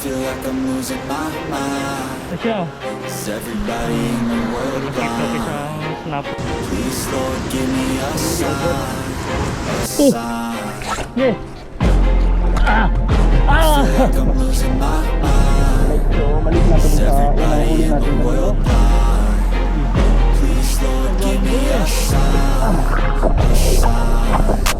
feel like I'm losing my mind. Is everybody in the world blind? Please, Lord, give me a sign. A sign. Ah! Ah! Like I'm losing my mind. So, maliit na Is sa everybody in the world blind? Please, Lord, give me a sign. A sign.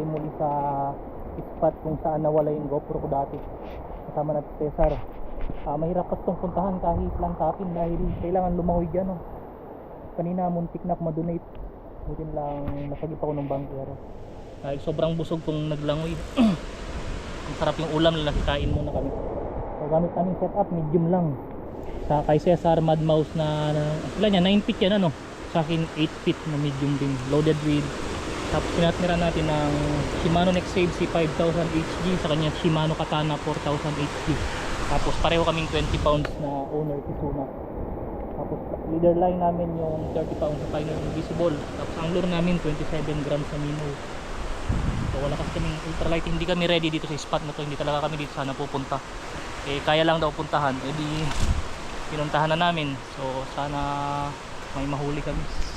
tayo muli sa spot kung saan nawala yung GoPro ko dati. Kasama natin Cesar. Ah, mahirap kasi itong puntahan kahit lang tapin dahil kailangan lumawi dyan. Oh. Kanina muntik na madonate. Buti lang nasagip ako ng bankero. Dahil sobrang busog kong naglangoy. Ang sarap yung ulam na nakikain muna kami. So gamit namin setup, medium lang. Sa kay Cesar Mad Mouse na, na ilan yan, 9 feet yan ano. Sa akin 8 feet na medium din. Loaded with tapos pinatnira natin ng Shimano Nexave C5000 HG sa kanya Shimano Katana 4000 HG. Tapos pareho kaming 20 pounds na owner Kizuna. Tapos leader line namin yung 30 pounds sa Pioneer Invisible. Tapos ang lure namin 27 grams sa minnow. So wala kasi kaming ultralight, hindi kami ready dito sa spot na to, hindi talaga kami dito sana pupunta. Eh kaya lang daw puntahan, eh di pinuntahan na namin. So sana may mahuli kami.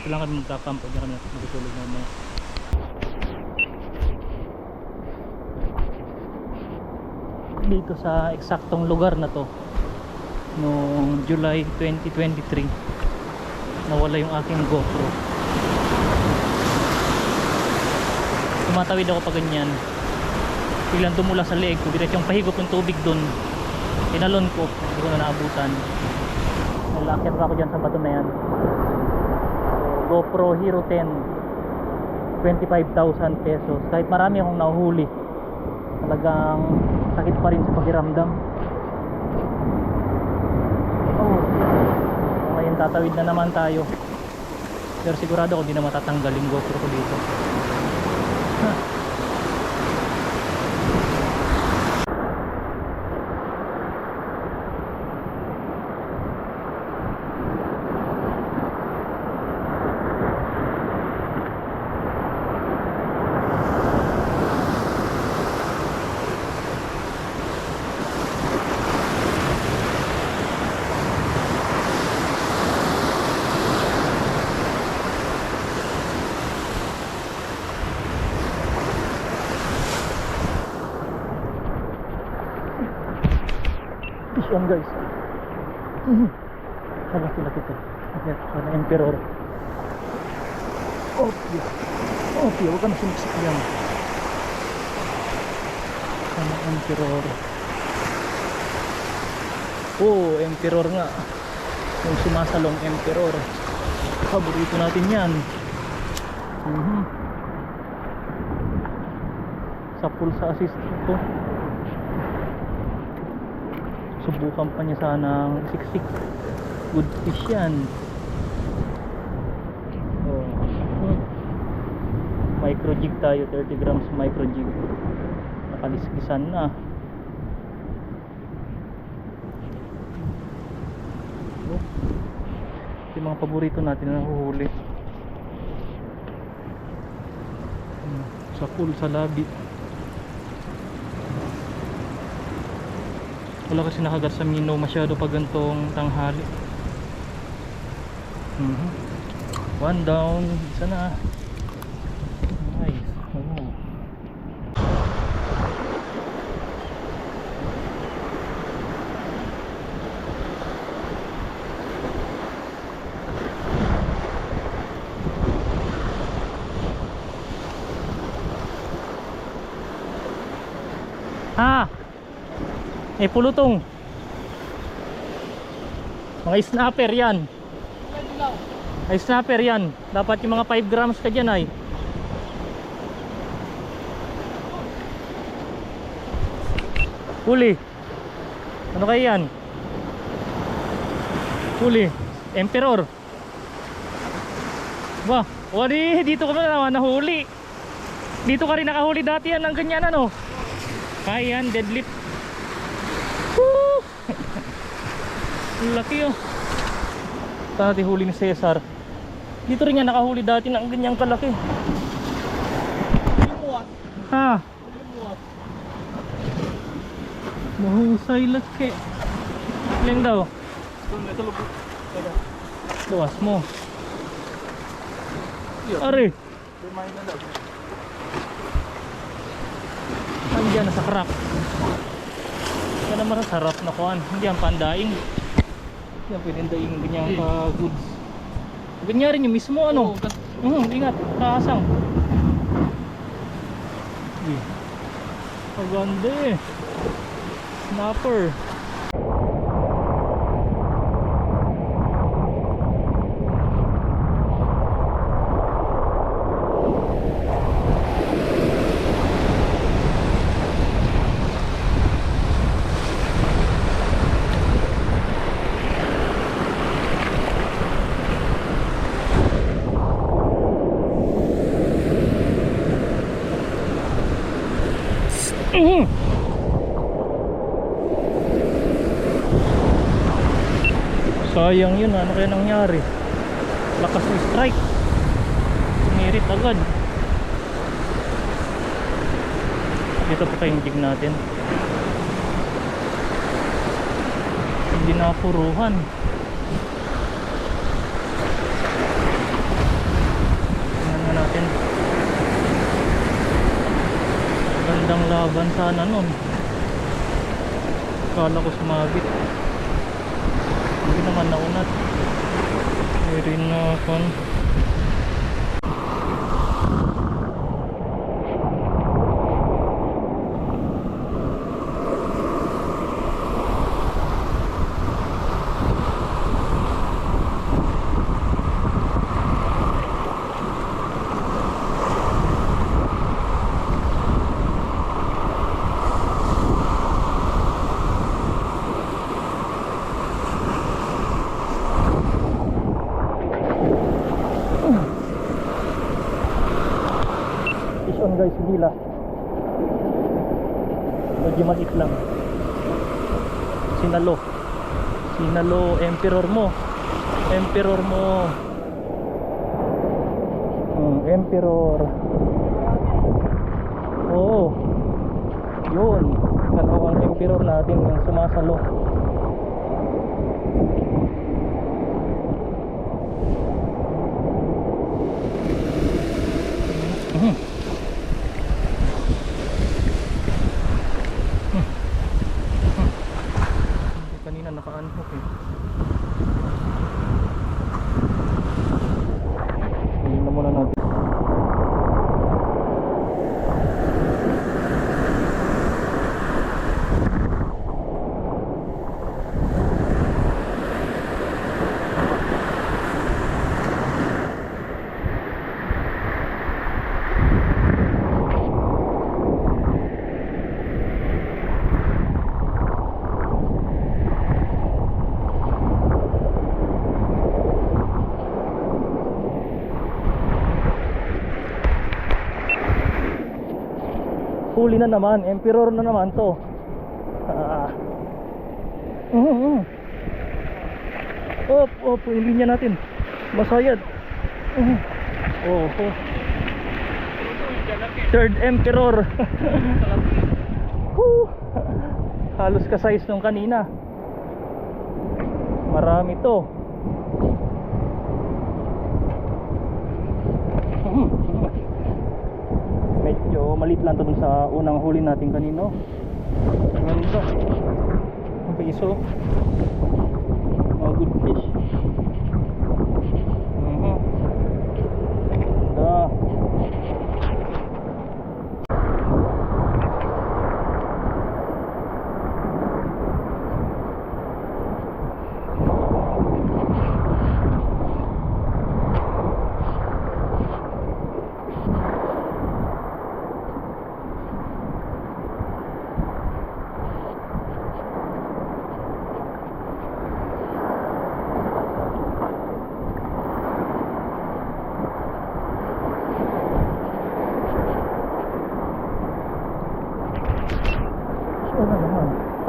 Dito lang kami magkakampo, diyan kami matutulog mamaya. Dito sa eksaktong lugar na to noong July 2023 nawala yung aking GoPro. Tumatawid ako pa ganyan. Biglang tumula sa leeg ko diretsong pahigop yung tubig dun. Inalon ko hindi ko na naabutan. Nalakit pa ako dyan sa bato na yan GoPro Hero 10 25,000 pesos. Kahit marami akong nahuhuli talagang sakit pa rin sa pakiramdam. Oh. Ngayon tatawid na naman tayo. Pero sigurado ako hindi na matatanggal yung GoPro ko dito fish on guys. Wala sila dito Ayan, wala emperor opio opio huwag ka na sumiksik yan. Sana emperor oh emperor nga. Yung sumasalong emperor paborito natin yan. Mhm sa pulsa assist ito subukan pa niya sanang siksik good fish yan oh. hmm. micro jig tayo 30 grams micro jig nakaliskisan na oh. Yung mga paborito natin na nahuhuli Hmm, sa pool sa labi wala kasi nakagat sa mino masyado pag gantong tanghali Mhm. one down isa na nice oh. Ah! May pulutong. Mga snapper yan. Ay snapper yan. Dapat yung mga 5 grams ka dyan ay. Huli. Ano kaya yan? Huli. Emperor. Ba, wali, dito ka na nahuli. Dito ka rin nakahuli dati yan ng ganyan ano. Kaya yan, deadlift. Woo! Ang laki oh. Dati huli ni Cesar. Dito rin yan nakahuli dati ng ganyang kalaki. Ha? Mahusay laki. Ilan daw? Luwas mo. Are. Nandiyan na sa crack. Yan naman ang sarap na kuhan. Hindi ang pandaing. Ang pwedeng daing ganyang ka goods. Ganyan rin yung mismo ano. Hmm, ingat. Kaasang. Eh. Maganda eh. Snapper. Mhm. Sayang yun, ano kaya nangyari? Lakas ng strike. Sumirit agad. Dito pa kayong jig natin. Hindi napuruhan. Tingnan nga natin. Gandang laban sana nun. Kala ko sumabit. Hindi naman naunat. Very na kon. Guys, gila. Medyo maliit lang. Sinalo. Sinalo, emperor mo. Emperor mo. Hmm, emperor. Oo. Yun. Dalawang emperor natin yung sumasalo. Mhm. Hindi, kanina naka-unhook eh. Tingnan na muna natin. Huli na naman, emperor na naman to. Ah. Uh, uh. Op, op, yung linya natin. Masayad. Uh. Oh, oh. Third emperor. Halos ka-size nung kanina. Marami to. Medyo maliit lang to dun sa unang huli natin kanino. Ganda ang piso. Mga good fish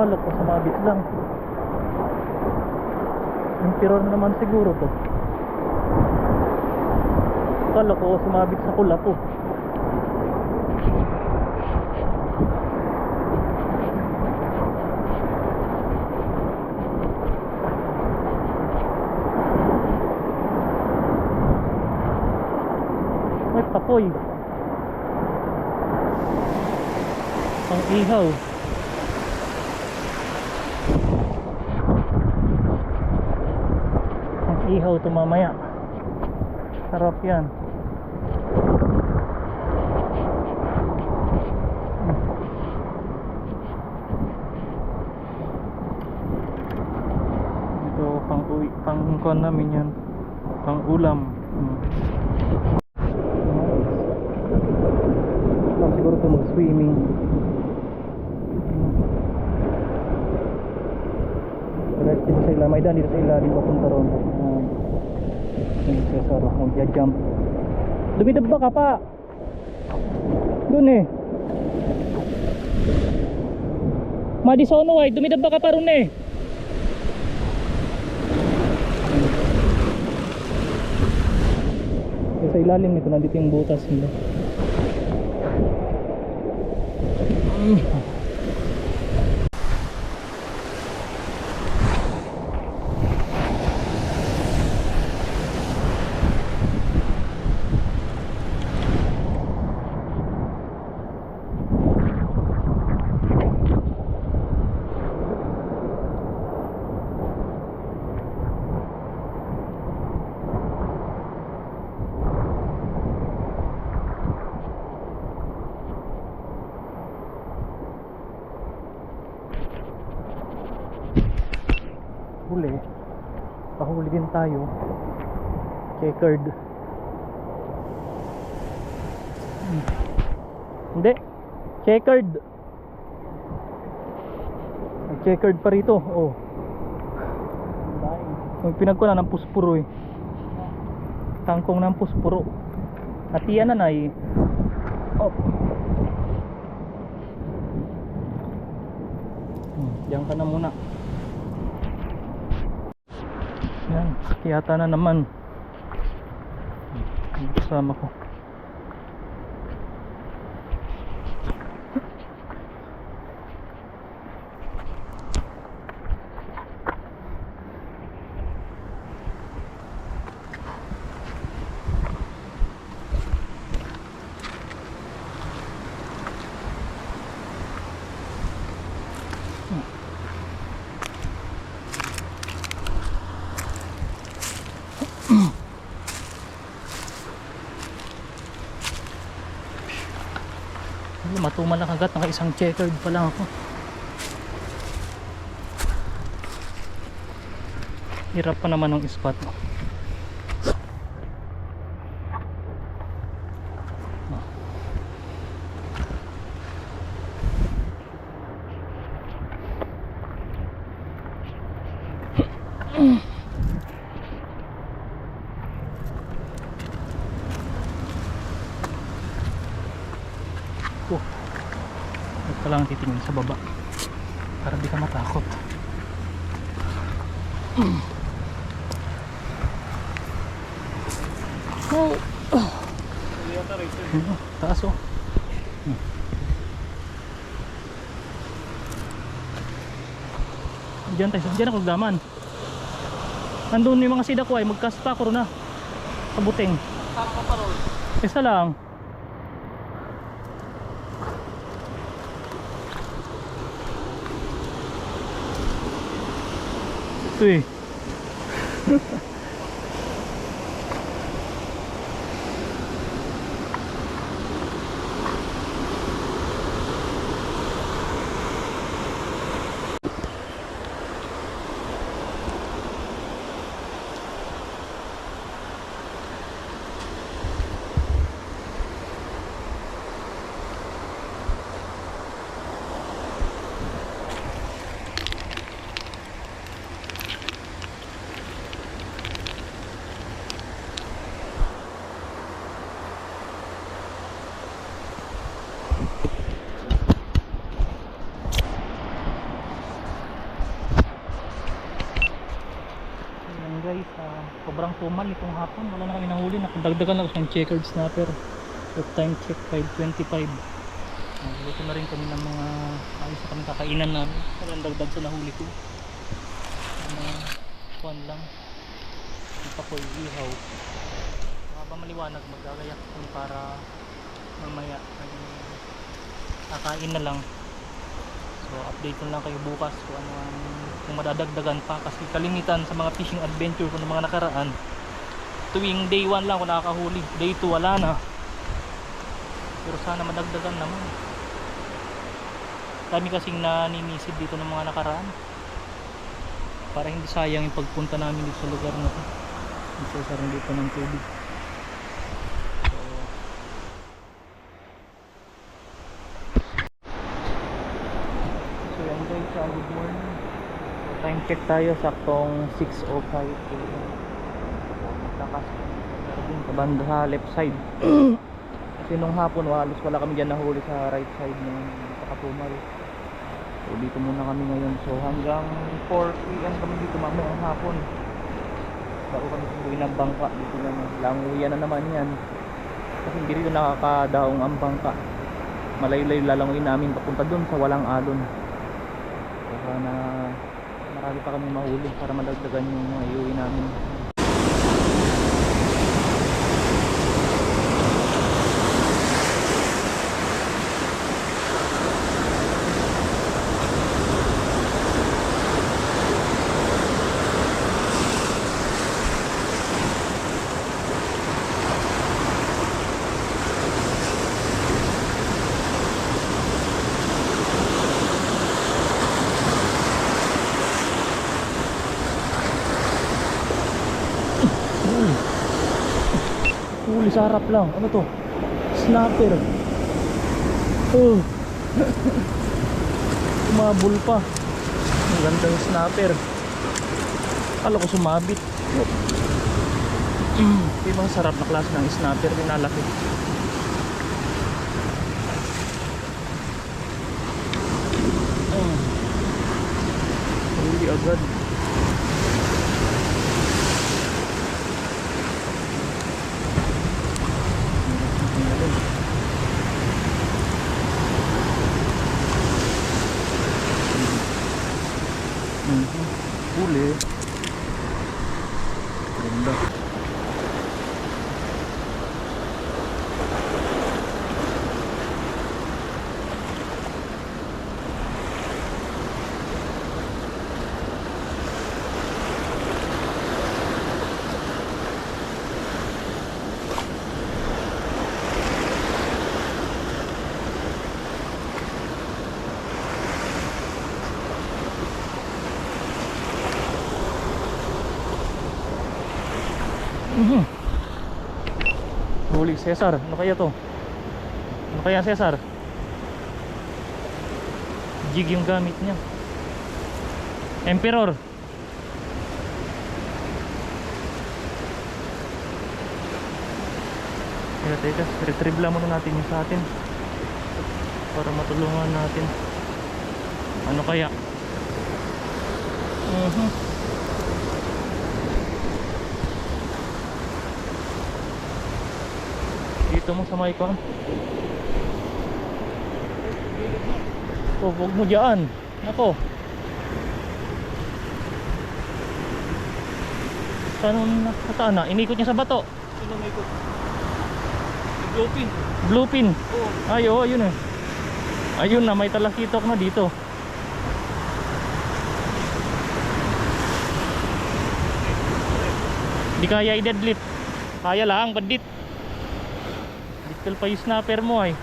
Mhm. ganda sumabit lang. Emperor naman siguro to. Kala ko sumabit sa kula ko. Ay, papoy. Pang ihaw. Pang ihaw to mamaya. Sarap yan. Ito pang uwi, pang kuan namin yan. Pang ulam. Hmm. Siguro ito mag-swimming. Direct dito sa ila, may daan dito sa ila, dito papunta ron. Uh, yung Cesar, mag-jump. Dumidaba ka pa! Doon eh. Madisono ay, dumidaba ka pa ron eh. Sa ilalim nito, nandito yung butas nila. huli pahuli din tayo. Checkered Hmm. hindi. Checkered checkered pa rito. Oh. May pinagko na ng puspuro eh. Tangkong ng puspuro. Hatian na na eh oh. Hmm, diyan ka na muna yan, kiyata na naman. Kasama ko. Ano, matumal lang agad, naka isang checkered pa lang ako. Hirap pa naman ng spot. Oh. Huwag ka lang titingin sa baba. Para di ka matakot. Oh. Ano, taas oh. Hmm. Diyan tayo, diyan ako daman. Nandun yung mga sida ko ay magkaspa ko na. Sa buting. Isa lang. sim. Ito eh. sobrang tumal itong hapon. Wala na kami nahuli. Nakadagdagan lang sa checkered snapper. Good time check 5.25 Nagluto na rin kami ng mga ayos na kami kakainan namin. Walang dagdag sa nahuli ko. Mga kuhan lang. Hindi pa ko iihaw habang maliwanag magagayak kami para mamaya ay kakain na lang so update ko lang kayo bukas kung ano kung madadagdagan pa. Kasi kalimitan sa mga fishing adventure ko ng mga nakaraan. Tuwing day 1 lang ako nakakahuli. Day 2 wala na. Pero sana madagdagan naman. Dami kasing naninisid dito ng mga nakaraan. Para hindi sayang yung pagpunta namin dito sa lugar na to. Ang sasarang dito ng tubig so So ah, good morning. Time check tayo, saktong 6.05 a.m. Lakas meron din sa banda sa left side. Kasi nung hapon, halos wala kami dyan nahuli sa right side ng Pakatumal. So dito muna kami ngayon. So hanggang 4 p.m. kami dito mamaya ang hapon. Bago kami subuhin ng bangka dito na languyan na naman yan. Kasi hindi rito nakakadaong ang bangka malayo-layo lalangoy namin papunta dun sa walang alon sana marami pa kami mahuli para madagdagan yung mga iuwi namin Uy. Huli sa harap lang. Ano to? Snapper. Oh. Umabol pa. Ang gandang snapper. Kala ko sumabit. Mm. Ibang sarap na klase ng snapper. Pinalaki. Mm. Huli agad. Cesar. Ano kaya to? Ano kaya Cesar? Jig yung gamit niya. Emperor. Teka, teka. Retrieve lang muna natin yung sa atin. Para matulungan natin. Ano kaya? Mhm. Dito mo sa may kwan. Oh, huwag mo dyan. Nako. Saan nakasaan na? Inikot niya sa bato. Sino may ko? Bluepin. Blue pin. Oo. Ay, oo, ayun eh. Ayun na, may talakitok na dito. Di kaya i-deadlift. Kaya lang, bandit. Dito pa yung snapper mo ay.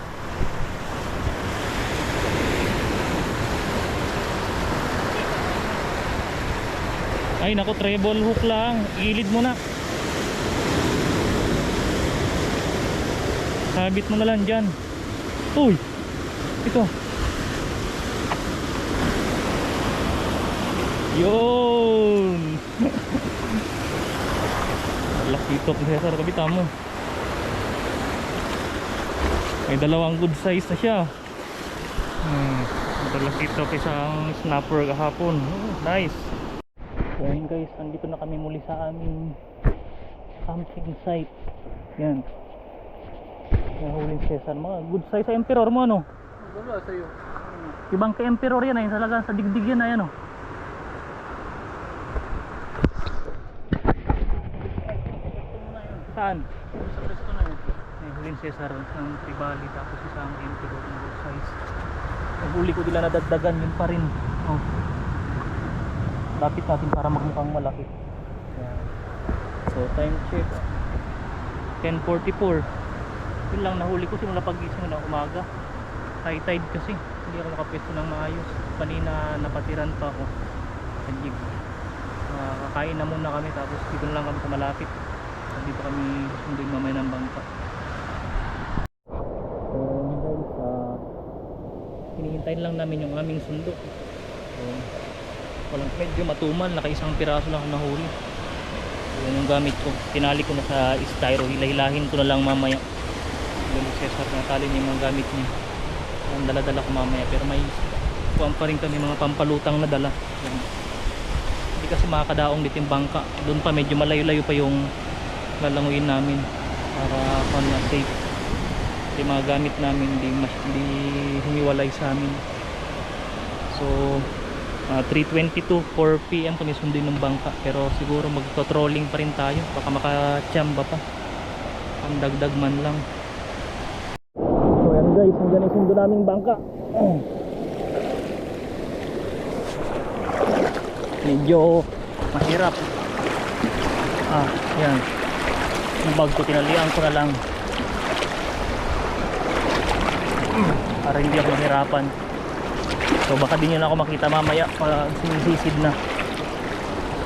Ay nako, treble hook lang. Ilid mo na. Sabit mo na lang dyan. Uy! Ito. Yun! Laki top ni Cesar. Kabita mo. May dalawang good size na siya. Hmm. Malaki ito isang snapper kahapon. Oh, nice. So ayun guys, nandito na kami muli sa aming campsite. Yan. May huling Cesar. Mga good size sa Emperor mo ano? Wala sa'yo. Ibang kay Emperor yan ay talaga sa digdig yan ay ano. Saan? Sa pwesto na yun. May huling Cesar ng Tribali tapos isang Emperor ng good size. Ang huli ko nila nadagdagan yun pa rin. Oh. Lapit natin para magmukhang malaki. So time check. 10.44 Yun lang nahuli ko simula pagising ng umaga. High tide kasi. Hindi ako nakapwesto ng maayos. Kanina napatiran pa ako. Sa jig. Kakain na muna kami tapos dito na lang kami sa malapit. Dito kami sunduin mamaya ng bangka. So guys, ah, hinihintayin lang namin yung aming sundo. So, walang medyo matumal, nakaisang piraso lang ako nahuli. Yun yung gamit ko. Tinali ko na sa styro, hilahilahin ko na lang mamaya. Ni Cesar na tali niya yung mga gamit niya. Ang dala-dala ko mamaya, pero may kuwan pa rin kami mga pampalutang na dala. Yan. Hindi kasi makakadaong dito yung bangka. Doon pa medyo malayo-layo pa yung lalanguin namin para kung na safe yung mga gamit namin hindi, hindi humiwalay sa amin. So ah, 3.22 4pm kami sundin ng bangka. Pero siguro magto-trolling pa rin tayo. Baka makachamba pa. Ang dagdag man lang. So yan guys hanggang isundo naming bangka. Medyo mahirap. Ah yan yung tinalian ko na lang para hindi ako mahirapan. So baka di nyo ako makita mamaya. Pag sumisisid na.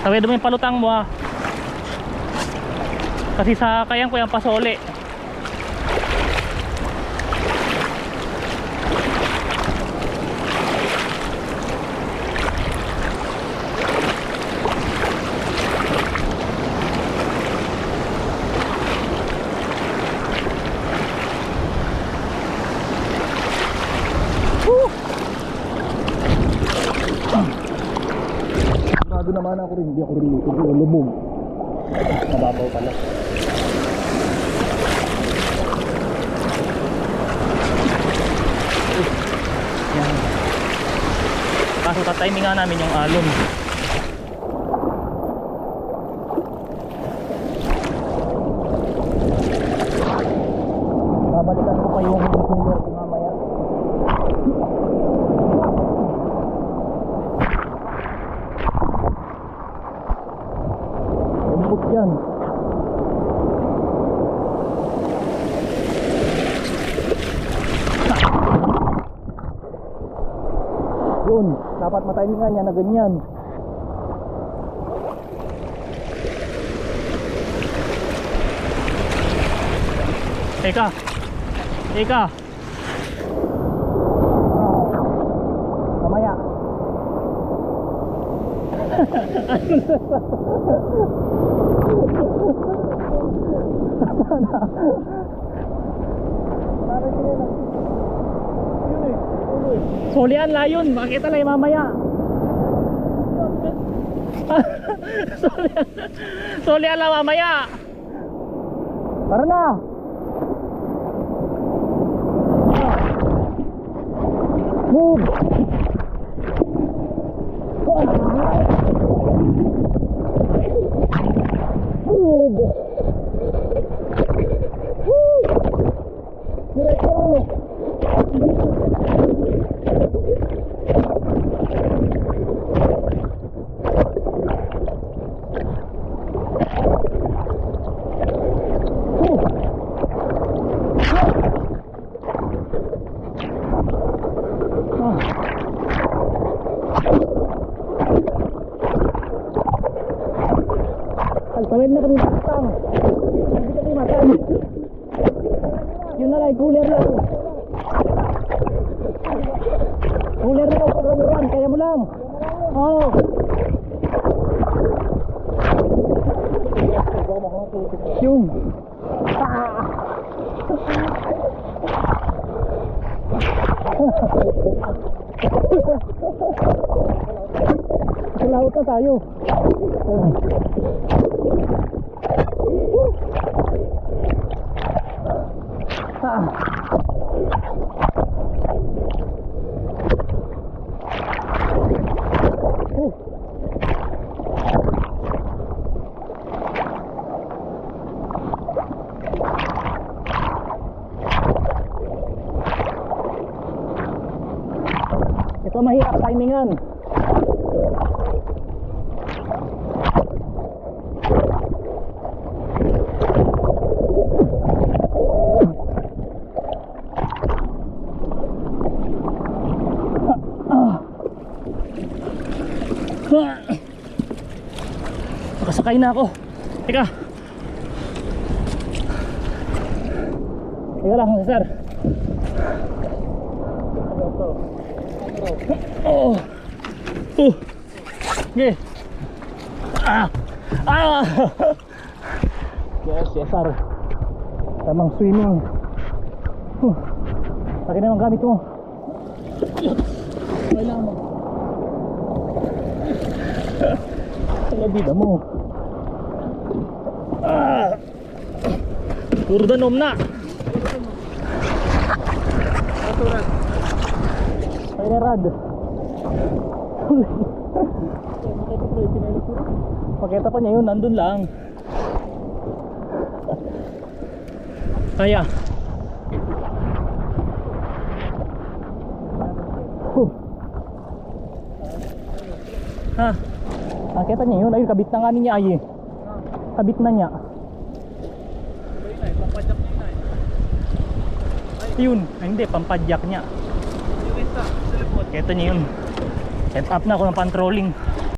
Tawid mo yung palutang mo ah. Kasi sa kayang ko yung pasole Ako rin, hindi ako rin ako lubog. Mababaw pala. Kaso tatiming nga namin yung alon. Babalikan ko pa yung cooler ko mamaya. Lembut yan. Yun, dapat matimingan niya na ganyan. Teka. Teka. Mamaya. Solian layon, makita lang mamaya. Solian lang mamaya. Tara na. Move. Move. Diretso. Alpawid na kami patang. Hindi kami matang. Yun na lang, cooler lang. Cooler na lang, pagkamuran, kaya mo lang. Oo. Yung. Sa laut na tayo. Ito mahirap timingan. Nakasakay na ako. Teka. Teka lang, sir. Oh. Uh. Okay. Ah. Ah. Yes, sir. Tamang swimming. Huh. Laki na yung gamit mo. Kailangan mo. Ang bida mo. Ah. Puro danom na. Masurat. Ay na rad. Pakita pa niya yun, nandun lang. Kaya. Huh. Ha? Nakita niya yun, ayun kabit na nga niya ay. Kabit na niya. Yun ay, hindi, pampadyak niya. Ito niya yun. Set up na ako ng patrolling.